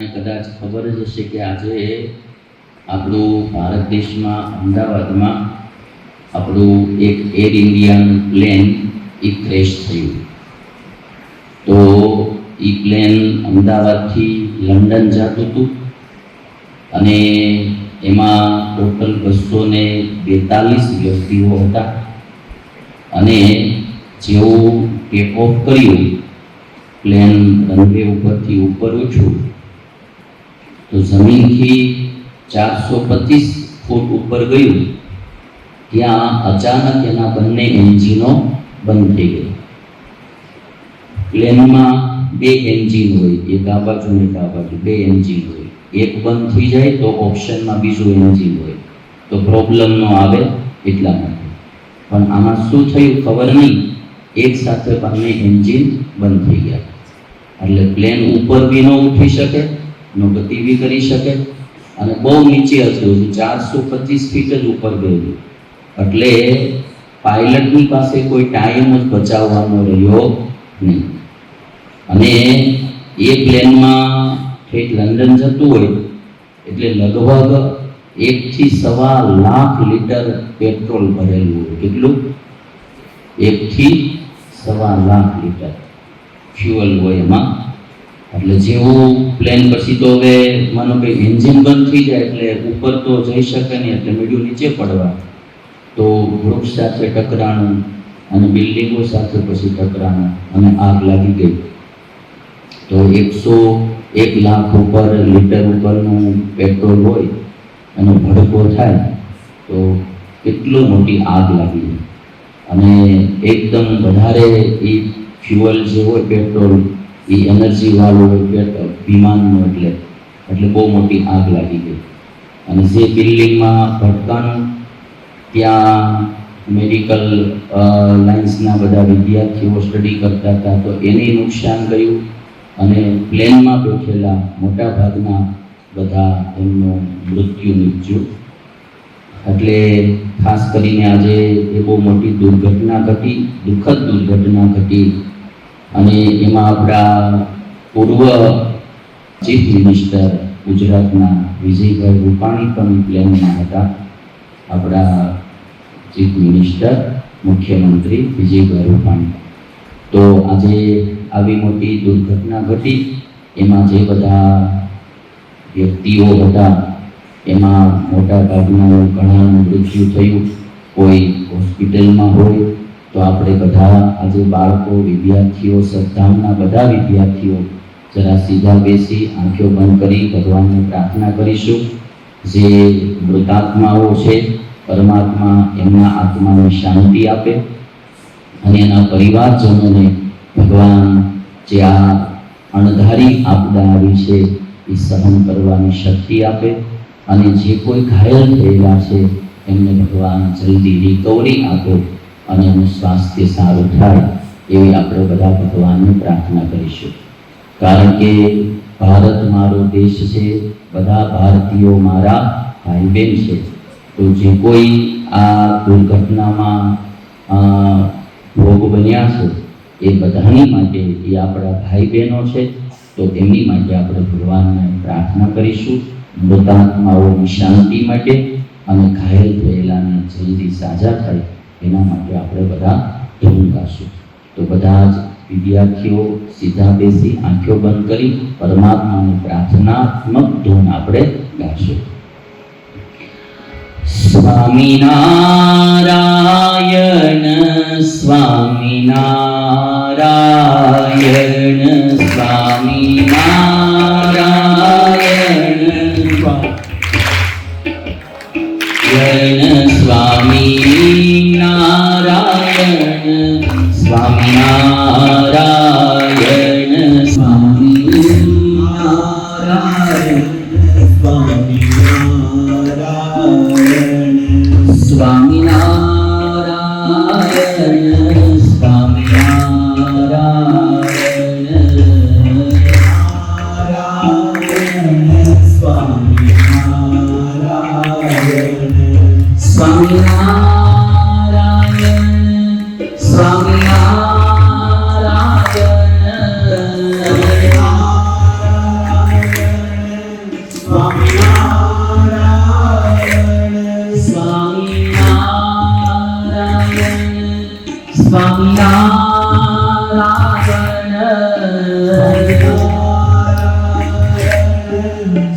કદાચ ખબર જ હશે કે આજે આપણું ભારત દેશમાં અમદાવાદમાં આપણું એક એર ઇન્ડિયાનું પ્લેન એ ક્રેશ થયું. તો એ પ્લેન અમદાવાદથી લંડન જતું હતું અને એમાં ટોટલ બસો ને બેતાલીસ વ્યક્તિઓ હતા અને જેવું ટેક ઓફ કર્યું પ્લેન રનવે ઉપરથી ઉપર ઉઠ્યું તો જમીનથી ચારસો પચીસ ફૂટ ઉપર ગયું, ત્યાં અચાનક એના બંને એન્જિનો બંધ થઈ ગઈ પ્લેનમાં બે એન્જિન હોય, એક આ બાજુ ને એક આ બાજુ, બે એન્જિન હોય. એક બંધ થઈ જાય તો ઓપ્શનમાં બીજું એન્જિન હોય. તો પ્રોબ્લેમ ન આવે એટલા માટે. પણ આમાં શું થયું ખબર નહીં, એક સાથે બંને એન્જિન બંધ થઈ ગયા. એટલે પ્લેન ઉપર બી ન ઉઠી શકે નો ગતિ બી કરી શકે અને બહુ નીચે હતું ચારસો પચીસ ફીટ જ ઉપર ગયેલું. એટલે પાયલટની પાસે કોઈ ટાઈમ જ બચાવવાનો રહ્યો નહીં. અને એ પ્લેનમાં ઠેઠ લંડન જતું હોય, એટલે લગભગ એકથી સવા લાખ લીટર પેટ્રોલ ભરેલું હોય. કેટલું? એકથી સવા લાખ લીટર ફ્યુઅલ હોય એમાં. એટલે જેવું પ્લેન પછી તો હવે માનો કે એન્જિન બંધ થઈ જાય એટલે ઉપર તો જઈ શકે નહીં, એટલે મીડિયું નીચે પડવા. તો વૃક્ષ સાથે ટકરાણું અને બિલ્ડિંગો સાથે પછી ટકરાણું અને આગ લાગી ગઈ. તો એકસો એક લાખ ઉપર લીટર ઉપરનું પેટ્રોલ હોય એનો ભડકો થાય, તો કેટલો મોટી આગ લાગી અને એકદમ વધારે એ ફ્યુઅલ જે હોય, પેટ્રોલ એ એનર્જી વાળું વિમાનનું એટલે એટલે બહુ મોટી આગ લાગી ગઈ. અને જે બિલ્ડિંગમાં ભટકાનું ત્યાં મેડિકલ લાઇન્સના બધા વિદ્યાર્થીઓ સ્ટડી કરતા હતા, તો એને નુકસાન ગયું અને પ્લેનમાં બેઠેલા મોટા ભાગના બધા એમનું મૃત્યુ નીપજ્યું. એટલે ખાસ કરીને આજે એ બહુ મોટી દુર્ઘટના ઘટી, દુઃખદ દુર્ઘટના ઘટી. અને એમાં આપણા પૂર્વ ચીફ મિનિસ્ટર ગુજરાતના વિજયભાઈ રૂપાણી પણ પ્લેનમાં હતા. આપણા ચીફ મિનિસ્ટર, મુખ્યમંત્રી વિજયભાઈ રૂપાણી. તો આજે આવી મોટી દુર્ઘટના ઘટી. એમાં જે બધા વ્યક્તિઓ હતા, એમાં મોટા ભાગનું ઘણાનું મૃત્યુ થયું. કોઈ હોસ્પિટલમાં હોય તો આપણે બધા આજે બાળકો, વિદ્યાર્થીઓ સદ્ધામના બધા વિદ્યાર્થીઓ જરા સીધા બેસી આંખો બંધ કરી ભગવાનને પ્રાર્થના કરીશું. જે મૃતાત્માઓ છે, પરમાત્મા એમના આત્માને શાંતિ આપે અને એના પરિવારજનોને ભગવાન જે આ અણધારી આપદા આવી છે એ સહન કરવાની શક્તિ આપે અને જે કોઈ ઘાયલ થયેલા છે, એમને ભગવાન જલ્દી રિકવરી આપે. અને એનું સ્વાસ્થ્ય સારું થાય એવી આપણે બધા ભગવાનને પ્રાર્થના કરીશું. કારણ કે ભારત મારો દેશ છે, બધા ભારતીયો મારા ભાઈ બહેન છે. તો જે કોઈ આ દુર્ઘટનામાં ભોગ બન્યા છે, એ બધાની માટે એ આપણા ભાઈ બહેનો છે, તો તેમની માટે આપણે ભગવાનને પ્રાર્થના કરીશું. મૃતાત્માઓની શાંતિ માટે અને ઘાયલ થયેલાને જલ્દી સાજા થાય. એના માટે આપણે બધા ધૂન ગાશું તો બધા જ વિદ્યાર્થીઓ સીધા બેસી આંખો બંધ કરી પરમાત્માની પ્રાર્થનાત્મક ધૂન આપણે ગાશું સ્વામિનારાયણ સ્વામિનારાયણ સ્વામિનારાયણ. Yeah.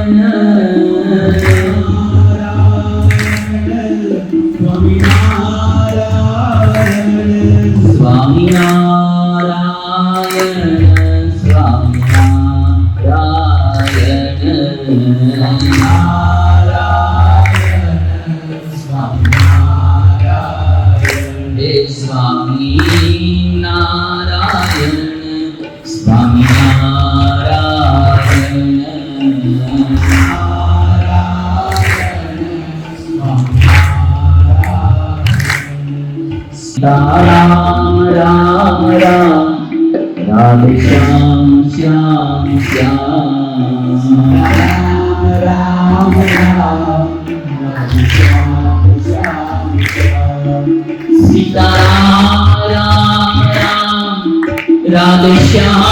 Amen. राम राम राम राधे श्याम श्याम श्याम राम राम राम सीता राम राम राधे श्याम